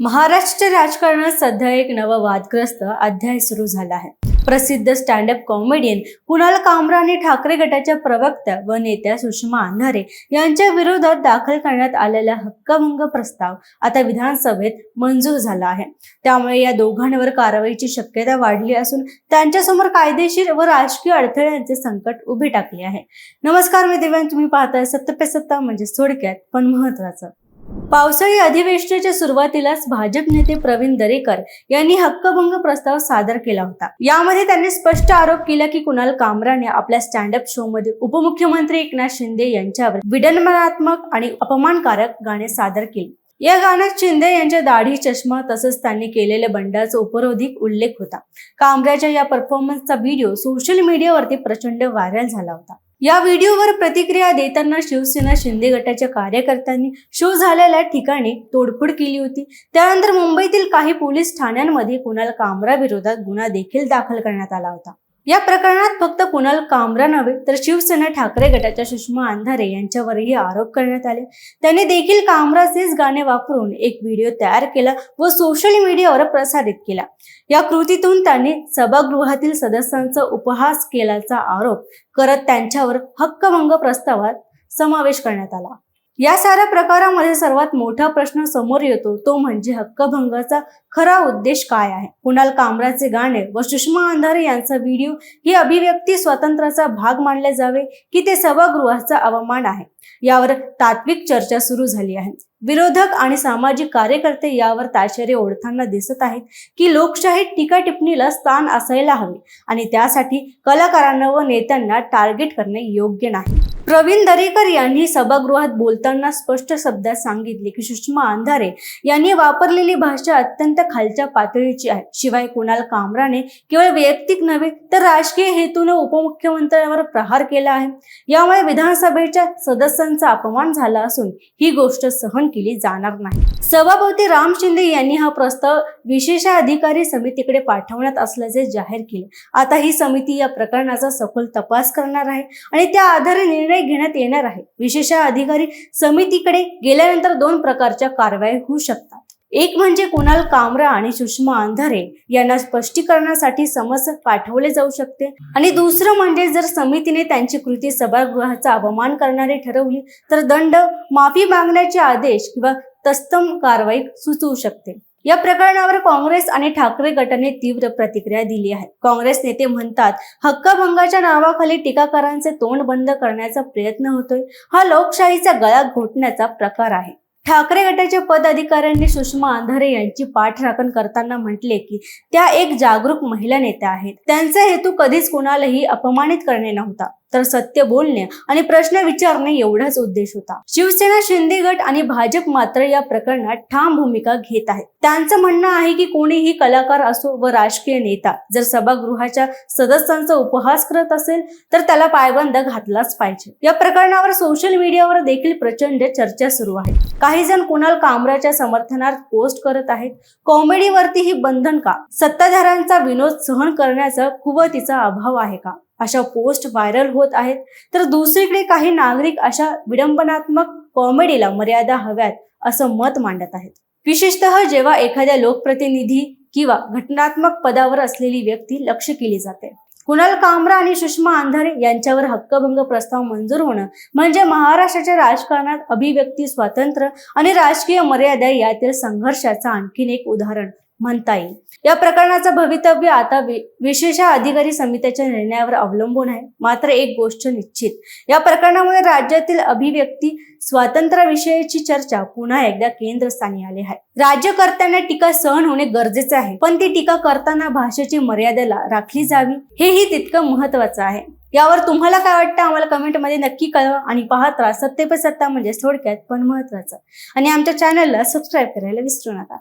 महाराष्ट्र राजकारणात सध्या एक नवा वादग्रस्त अध्याय सुरू झाला आहे. प्रसिद्ध स्टँडअप कॉमेडियन कुणाल कामरा आणि ठाकरे गटाच्या प्रवक्त्या व नेत्या सुषमा अंधारे यांच्या विरोधात दाखल करण्यात आलेला हक्कभंग प्रस्ताव आता विधानसभेत मंजूर झाला आहे. त्यामुळे या दोघांवर कारवाईची शक्यता वाढली असून त्यांच्यासमोर कायदेशीर व राजकीय अडथळ्यांचे संकट उभे टाकले आहे. नमस्कार मी देवान तुम्ही पाहताय सत्यप्रसत्ता सत्ता म्हणजे थोडक्यात पण महत्वाचं पावसाळी अधिवेशनाच्या सुरुवातीलाच भाजप नेते प्रवीण दरेकर यांनी हक्कभंग प्रस्ताव सादर केला होता. यामध्ये त्यांनी स्पष्ट आरोप केला की कुणाल कामराने आपल्या स्टँडअप शो मध्ये उपमुख्यमंत्री एकनाथ शिंदे यांच्यावर विडंबनात्मक आणि अपमानकारक गाणे सादर केले. या गाण्यात शिंदे यांच्या दाढी चष्मा तसंच त्यांनी केलेल्या बंडाचा उपरोधिक उल्लेख होता. कामराच्या या परफॉर्मन्सचा व्हिडिओ सोशल मीडियावरती प्रचंड व्हायरल झाला होता. या व्हिडिओवर प्रतिक्रिया देताना शिवसेना शिंदे गटाच्या कार्यकर्त्यांनी शो झालेल्या ठिकाणी तोडफोड केली होती. त्यानंतर मुंबईतील काही पोलीस ठाण्यांमध्ये कुणाल कामरा विरोधात गुन्हा देखील दाखल करण्यात आला होता. या प्रकरणात फक्त कुणाल कामरा नव्हे तर शिवसेना ठाकरे गटाच्या सुषमा अंधारे यांच्यावरही आरोप करण्यात आले. त्यांनी देखील कामराचेच गाणे वापरून एक व्हिडिओ तयार केला व सोशल मीडियावर प्रसारित केला. या कृतीतून त्यांनी सभागृहातील सदस्यांचा उपहास केल्याचा आरोप करत त्यांच्यावर हक्कभंग प्रस्तावात समावेश करण्यात आला. या साऱ्या प्रकारामध्ये सर्वात मोठा प्रश्न समोर येतो तो म्हणजे हक्कभंगाचा खरा उद्देश काय आहे? कुणाल कामराचे गाणे व सुषमा अंधारे यांचा व्हिडिओ ही अभिव्यक्ती स्वातंत्र्याचा भाग मानले जावे की ते सभागृहाचा अवमान आहे? यावर तात्विक चर्चा सुरू झाली आहे. विरोधक आणि सामाजिक कार्यकर्ते यावर ताशेरे ओढताना दिसत आहेत की लोकशाहीत टीका टिप्पणीला स्थान असायला हवे आणि त्यासाठी कलाकारांना व नेत्यांना टार्गेट करणे योग्य नाही. प्रवीण दरेकर यांनी सभागृहात बोलताना स्पष्ट शब्दात सांगितले की सुषमा अंधारे यांनी वापरलेली भाषा अत्यंत खालच्या पातळीची आहे. शिवाय कुणाल कामराने केवळ वैयक्तिक नव्हे तर राजकीय हेतूने उपमुख्यमंत्र्यांवर प्रहार केला आहे. यामुळे विधानसभेच्या सदस्यांचा अपमान झाला असून ही गोष्ट सहन केली जाणार नाही. सभापती राम शिंदे यांनी हा प्रस्ताव विशेषाधिकारी समितीकडे पाठवण्यात असल्याचे जाहीर केले. आता ही समिती या प्रकरणाचा सखोल तपास करणार आहे आणि त्या आधारे निर्णय घेण्यात येणार आहे. विशेष अधिकारी समितीकडे गेल्यानंतर दोन प्रकारच्या कारवाई होऊ शकतात. एक म्हणजे कुणाल कामरा आणि सुषमा अंधारे यांना स्पष्टीकरणासाठी समज पाठवले जाऊ शकते. आणि दुसरं म्हणजे जर समितीने त्यांची कृती सभागृहाचा अवमान करणारी ठरवली तर दंड माफी मागण्याचे आदेश किंवा तस्तम कारवाई सुचवू शकते. या प्रकरणावर काँग्रेस आणि ठाकरे गटाने तीव्र प्रतिक्रिया दिली आहे. काँग्रेस नेते म्हणतात हक्कभंगाच्या नावाखाली टीकाकारांचे तोंड बंद करण्याचा प्रयत्न होतोय. हा लोकशाहीचा गळा घोटण्याचा प्रकार आहे. ठाकरे गटाच्या पदाधिकाऱ्यांनी सुषमा अंधारे यांची पाठराखण करताना म्हटले की त्या एक जागरूक महिला नेत्या आहेत. त्यांचा हेतू कधीच कुणालाही अपमानित करणे नव्हता. तर सत्य बोलणे आणि प्रश्न विचारणे एवढाच उद्देश होता. शिवसेना शिंदे गट आणि भाजप मात्र या प्रकरणात ठाम भूमिका घेत आहेत. त्यांचं म्हणणं आहे की कोणीही कलाकार असो व राजकीय नेता जर सभागृहाच्या सदस्यांचा उपहास करत असेल तर त्याला पायबंद घातलाच पाहिजे. या प्रकरणावर सोशल मीडियावर देखील प्रचंड चर्चा सुरू आहे. काही जण कुणाल कामराच्या समर्थनार्थ पोस्ट करत आहेत. कॉमेडीवरती ही बंधन का? सत्ताधाऱ्यांचा विनोद सहन करण्याचा कुवतीचा अभाव आहे का? अशा पोस्ट व्हायरल होत आहेत. तर दुसरीकडे काही नागरिक अशा विडंबनात्मक कॉमेडीला मर्यादा हव्यात असं मत मांडत आहेत. विशेषतः जेव्हा एखाद्या लोकप्रतिनिधी किंवा घटनात्मक पदावर असलेली व्यक्ती लक्ष केली जाते. कुणाल कामरा आणि सुषमा अंधारे यांच्यावर हक्कभंग प्रस्ताव मंजूर होणं म्हणजे महाराष्ट्राच्या राजकारणात अभिव्यक्ती स्वातंत्र्य आणि राजकीय मर्यादा यातील संघर्षाचं आणखीन एक उदाहरण. म्हणता येईल या प्रकरणाचं भवितव्य आता विशेष अधिकारी समितीच्या निर्णयावर अवलंबून आहे. मात्र एक गोष्ट निश्चित. या प्रकरणामुळे राज्यातील अभिव्यक्ती स्वातंत्र्याविषयीची चर्चा पुन्हा एकदा केंद्रस्थानी आली आहे. राज्यकर्त्यांना टीका सहन होणे गरजेचे आहे. पण ती टीका करताना भाषेची मर्यादेला राखली जावी हेही तितकं महत्वाचं आहे. यावर तुम्हाला काय वाटतं? आम्हाला कमेंटमध्ये नक्की कळवा आणि पाहत राहा सत्ते पे सत्ता म्हणजे थोडक्यात पण महत्वाचं आणि आमच्या चॅनलला सबस्क्राईब करायला विसरू नका.